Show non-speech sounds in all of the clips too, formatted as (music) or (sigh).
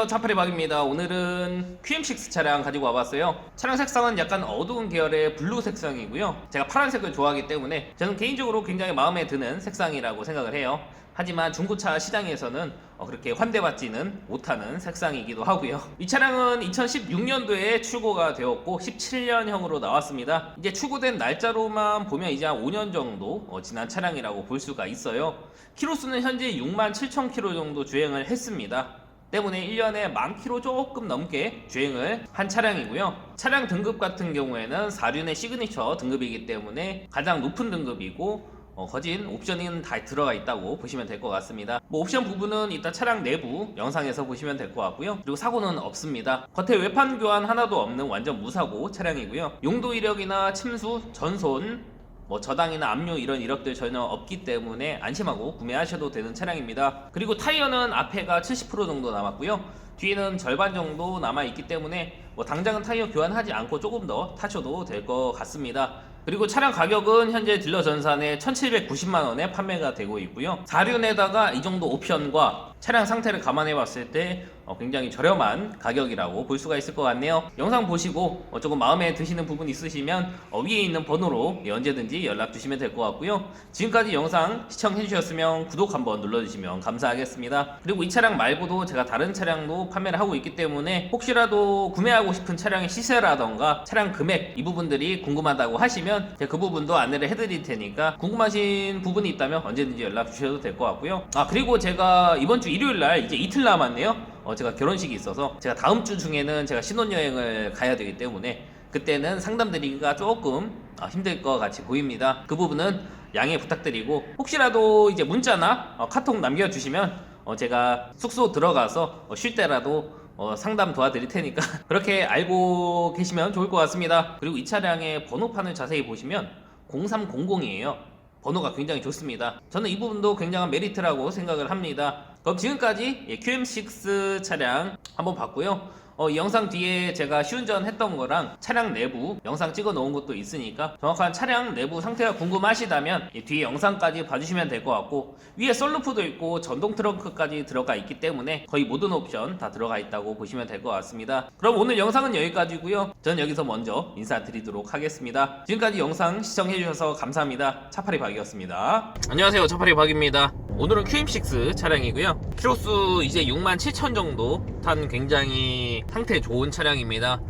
안녕하세요 차파리 박입니다. 오늘은 QM6 차량 가지고 와봤어요. 차량 색상은 약간 어두운 계열의 블루 색상이고요. 제가 파란색을 좋아하기 때문에 저는 개인적으로 굉장히 마음에 드는 색상이라고 생각을 해요. 하지만 중고차 시장에서는 어, 그렇게 환대받지는 못하는 색상이기도 하고요. 이 차량은 2016년도에 출고가 되었고 17년형으로 나왔습니다. 이제 출고된 날짜로만 보면 이제 한 5년 정도 어, 지난 차량이라고 볼 수가 있어요. 키로수는 현재 6만 7천 킬로 정도 주행을 했습니다 때문에 1년에 만 킬로 조금 넘게 주행을 한 차량이고요. 차량 등급 같은 경우에는 4륜의 시그니처 등급이기 때문에 가장 높은 등급이고 어, 거진 옵션은 다 들어가 있다고 보시면 될 것 같습니다. 뭐 옵션 부분은 이따 차량 내부 영상에서 보시면 될 것 같고요. 그리고 사고는 없습니다. 겉에 외판 교환 하나도 없는 완전 무사고 차량이고요. 용도 이력이나 침수, 전손, 뭐 저당이나 압류 이런 이력들 전혀 없기 때문에 안심하고 구매하셔도 되는 차량입니다. 그리고 타이어는 앞에가 70% 정도 남았고요. 뒤에는 절반 정도 남아 있기 때문에 뭐 당장은 타이어 교환하지 않고 조금 더 타셔도 될 것 같습니다. 그리고 차량 가격은 현재 딜러 전산에 1,790만 원에 판매가 되고 있고요. 4륜에다가 이 정도 옵션과 차량 상태를 감안해 봤을 때 어, 굉장히 저렴한 가격이라고 볼 수가 있을 것 같네요. 영상 보시고 어, 조금 마음에 드시는 부분 있으시면 어, 위에 있는 번호로 예, 언제든지 연락 주시면 될 것 같고요. 지금까지 영상 시청해 주셨으면 구독 한번 눌러주시면 감사하겠습니다. 그리고 이 차량 말고도 제가 다른 차량도 판매를 하고 있기 때문에 혹시라도 구매하고 싶은 차량의 시세라던가 차량 금액 이 부분들이 궁금하다고 하시면 그 부분도 안내를 해드릴 테니까 궁금하신 부분이 있다면 언제든지 연락 주셔도 될 것 같고요. 아 그리고 제가 이번 주 일요일 날 이제 이틀 남았네요. 어, 제가 결혼식이 있어서 제가 다음 주 중에는 제가 신혼여행을 가야 되기 때문에 그때는 상담 드리기가 조금 아, 힘들 것 같이 보입니다. 그 부분은 양해 부탁드리고 혹시라도 이제 문자나 어, 카톡 남겨주시면 어, 제가 숙소 들어가서 어, 쉴 때라도 어, 상담 도와드릴 테니까 (laughs) 그렇게 알고 계시면 좋을 것 같습니다. 그리고 이 차량의 번호판을 자세히 보시면 0300이에요. 번호가 굉장히 좋습니다. 저는 이 부분도 굉장한 메리트라고 생각을 합니다. 그럼 지금까지 예, QM6 차량 한번 봤고요. 어, 이 영상 뒤에 제가 시운전 했던 거랑 차량 내부 영상 찍어 놓은 것도 있으니까 정확한 차량 내부 상태가 궁금하시다면 이 뒤에 영상까지 봐주시면 될 것 같고 위에 썰루프도 있고 전동 트렁크까지 들어가 있기 때문에 거의 모든 옵션 다 들어가 있다고 보시면 될 것 같습니다. 그럼 오늘 영상은 여기까지고요. 전 여기서 먼저 인사드리도록 하겠습니다. 지금까지 영상 시청해주셔서 감사합니다. 차파리 박이었습니다. 안녕하세요. 차파리 박입니다. 오늘은 QM6 차량이고요. 키로수 이제 6만 7천 정도 탄 굉장히 상태 좋은 차량입니다.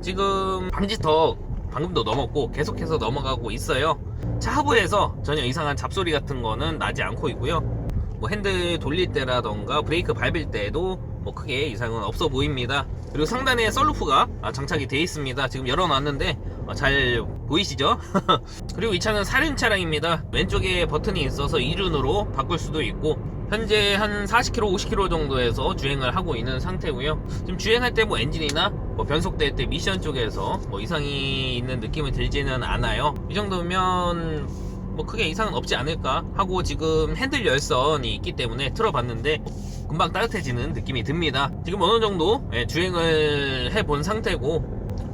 지금 방지턱 방금도 넘었고 계속해서 넘어가고 있어요. 차 하부에서 전혀 이상한 잡소리 같은 거는 나지 않고 있고요. 뭐 핸들 돌릴 때라던가 브레이크 밟을 때도 뭐 크게 이상은 없어 보입니다. 그리고 상단에 썰루프가 아, 장착이 되어 있습니다. 지금 열어놨는데 어, 잘 보이시죠? (laughs) 그리고 이 차는 4륜 차량입니다. 왼쪽에 버튼이 있어서 2륜으로 바꿀 수도 있고 현재 한 40km, 50km 정도에서 주행을 하고 있는 상태고요. 지금 주행할 때 뭐 엔진이나 뭐 변속될 때 미션 쪽에서 뭐 이상이 있는 느낌이 들지는 않아요. 이 정도면 뭐 크게 이상은 없지 않을까 하고 지금 핸들 열선이 있기 때문에 틀어봤는데 금방 따뜻해지는 느낌이 듭니다. 지금 어느 정도 예, 주행을 해본 상태고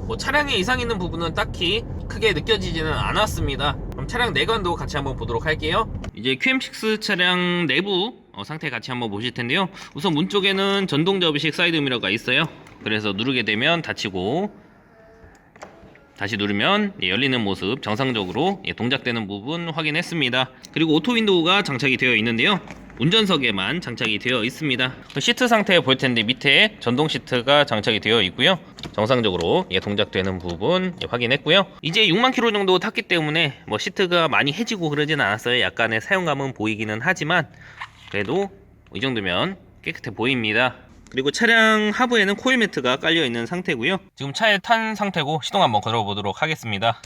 뭐 차량에 이상 있는 부분은 딱히 크게 느껴지지는 않았습니다. 그럼 차량 내관도 같이 한번 보도록 할게요. 이제 QM6 차량 내부 어, 상태 같이 한번 보실 텐데요. 우선 문 쪽에는 전동 접이식 사이드 미러가 있어요. 그래서 누르게 되면 닫히고 다시 누르면 예, 열리는 모습 정상적으로 예, 동작되는 부분 확인했습니다. 그리고 오토 윈도우가 장착이 되어 있는데요. 운전석에만 장착이 되어 있습니다. 시트 상태 볼 텐데 밑에 전동 시트가 장착이 되어 있고요. 정상적으로 예, 동작되는 부분 예, 확인했고요. 이제 6만 킬로 정도 탔기 때문에 뭐 시트가 많이 해지고 그러지는 않았어요. 약간의 사용감은 보이기는 하지만 그래도 이 정도면 깨끗해 보입니다. 그리고 차량 하부에는 코일 매트가 깔려 있는 상태고요. 지금 차에 탄 상태고 시동 한번 걸어보도록 하겠습니다.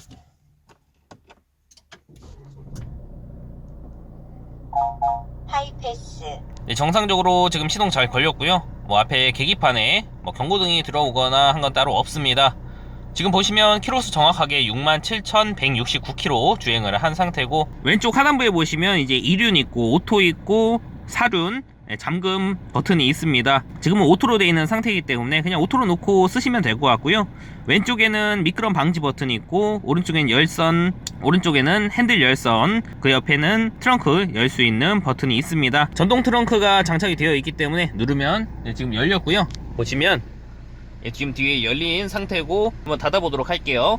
하이패스 네, 정상적으로 지금 시동 잘 걸렸고요. 뭐 앞에 계기판에 뭐 경고등이 들어오거나 한 건 따로 없습니다. 지금 보시면 키로수 정확하게 67,169km 주행을 한 상태고 왼쪽 하단부에 보시면 이제 2륜 있고 오토 있고 4륜 예, 잠금 버튼이 있습니다. 지금은 오토로 되어 있는 상태이기 때문에 그냥 오토로 놓고 쓰시면 될 것 같고요. 왼쪽에는 미끄럼 방지 버튼이 있고 오른쪽에는 열선, 오른쪽에는 핸들 열선, 그 옆에는 트렁크 열 수 있는 버튼이 있습니다. 전동 트렁크가 장착이 되어 있기 때문에 누르면 예, 지금 열렸고요. 보시면 예, 지금 뒤에 열린 상태고 한번 닫아보도록 할게요.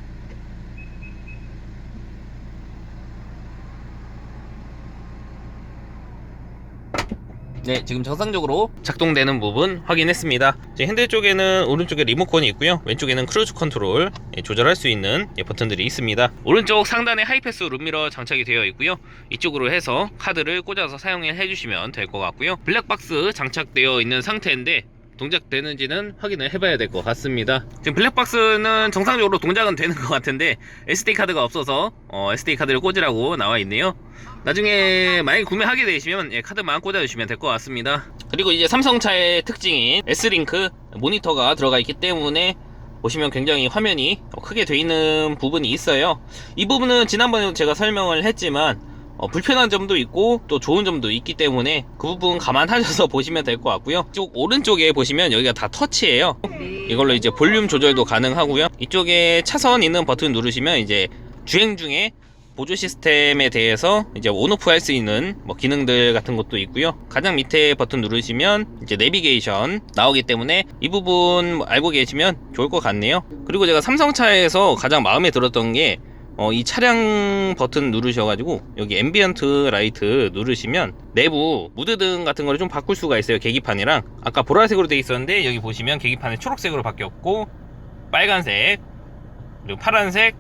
네, 지금 정상적으로 작동되는 부분 확인했습니다. 핸들 쪽에는 오른쪽에 리모컨이 있고요. 왼쪽에는 크루즈 컨트롤 예, 조절할 수 있는 예, 버튼들이 있습니다. 오른쪽 상단에 하이패스 룸미러 장착이 되어 있고요. 이쪽으로 해서 카드를 꽂아서 사용을 해주시면 될 것 같고요. 블랙박스 장착되어 있는 상태인데 동작되는지는 확인을 해봐야 될 것 같습니다. 지금 블랙박스는 정상적으로 동작은 되는 것 같은데 SD 카드가 없어서 어, SD 카드를 꽂으라고 나와 있네요. 나중에 만약에 구매하게 되시면 예, 카드만 꽂아주시면 될 것 같습니다. 그리고 이제 삼성차의 특징인 S링크 모니터가 들어가 있기 때문에 보시면 굉장히 화면이 크게 돼 있는 부분이 있어요. 이 부분은 지난번에도 제가 설명을 했지만 어, 불편한 점도 있고 또 좋은 점도 있기 때문에 그 부분 감안하셔서 (laughs) 보시면 될 것 같고요. 이쪽 오른쪽에 보시면 여기가 다 터치예요. 이걸로 이제 볼륨 조절도 가능하고요. 이쪽에 차선 있는 버튼 누르시면 이제 주행 중에 보조 시스템에 대해서 이제 온오프 할 수 있는 뭐 기능들 같은 것도 있고요. 가장 밑에 버튼 누르시면 이제 내비게이션 나오기 때문에 이 부분 알고 계시면 좋을 것 같네요. 그리고 제가 삼성차에서 가장 마음에 들었던 게 어, 이 차량 버튼 누르셔가지고 여기 앰비언트 라이트 누르시면 내부 무드등 같은 거를 좀 바꿀 수가 있어요 계기판이랑 아까 보라색으로 돼 있었는데 여기 보시면 계기판이 초록색으로 바뀌었고 빨간색 그리고 파란색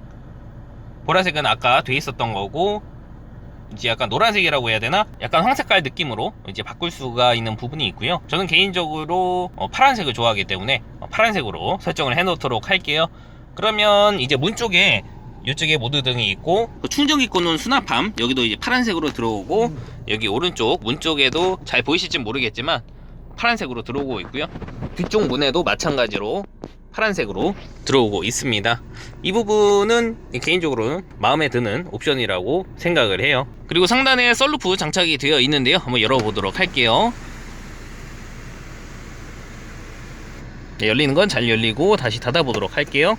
보라색은 아까 돼 있었던 거고 이제 약간 노란색이라고 해야 되나? 약간 황색깔 느낌으로 이제 바꿀 수가 있는 부분이 있고요. 저는 개인적으로 어, 파란색을 좋아하기 때문에 어, 파란색으로 설정을 해놓도록 할게요. 그러면 이제 문 쪽에 이쪽에 모드 등이 있고 그 충전기 꽂는 수납함 여기도 이제 파란색으로 들어오고 여기 오른쪽 문 쪽에도 잘 보이실지 모르겠지만 파란색으로 들어오고 있고요. 뒤쪽 문에도 마찬가지로 파란색으로 들어오고 있습니다. 이 부분은 개인적으로 마음에 드는 옵션이라고 생각을 해요. 그리고 상단에 썰루프 장착이 되어 있는데요. 한번 열어보도록 할게요. 네, 열리는 건 잘 열리고 다시 닫아보도록 할게요.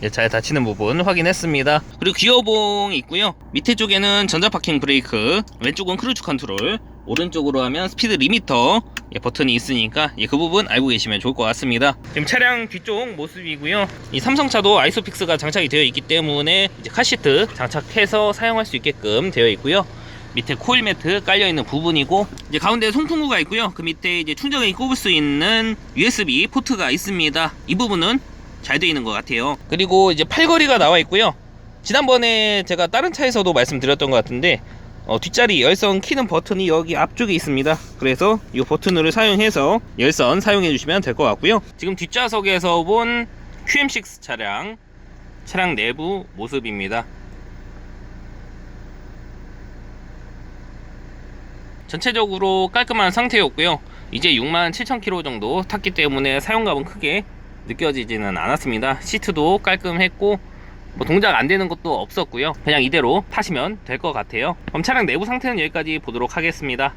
네, 잘 닫히는 부분 확인했습니다. 그리고 기어봉이 있고요. 밑에 쪽에는 전자파킹 브레이크, 왼쪽은 크루즈 컨트롤, 오른쪽으로 하면 스피드 리미터 예, 버튼이 있으니까 예, 그 부분 알고 계시면 좋을 것 같습니다. 지금 차량 뒤쪽 모습이고요. 이 삼성차도 아이소픽스가 장착이 되어 있기 때문에 이제 카시트 장착해서 사용할 수 있게끔 되어 있고요. 밑에 코일 매트 깔려 있는 부분이고 이제 가운데 송풍구가 있고요. 그 밑에 이제 충전기 꼽을 수 있는 USB 포트가 있습니다. 이 부분은 잘 되어 있는 것 같아요. 그리고 이제 팔걸이가 나와 있고요. 지난번에 제가 다른 차에서도 말씀드렸던 것 같은데 어, 뒷자리 열선 키는 버튼이 여기 앞쪽에 있습니다. 그래서 이 버튼을 사용해서 열선 사용해 주시면 될 것 같고요. 지금 뒷좌석에서 본 QM6 차량 차량 내부 모습입니다. 전체적으로 깔끔한 상태였고요. 이제 67,000km 정도 탔기 때문에 사용감은 크게 느껴지지는 않았습니다. 시트도 깔끔했고 뭐 동작 안 되는 것도 없었고요. 그냥 이대로 타시면 될 것 같아요. 그럼 차량 내부 상태는 여기까지 보도록 하겠습니다.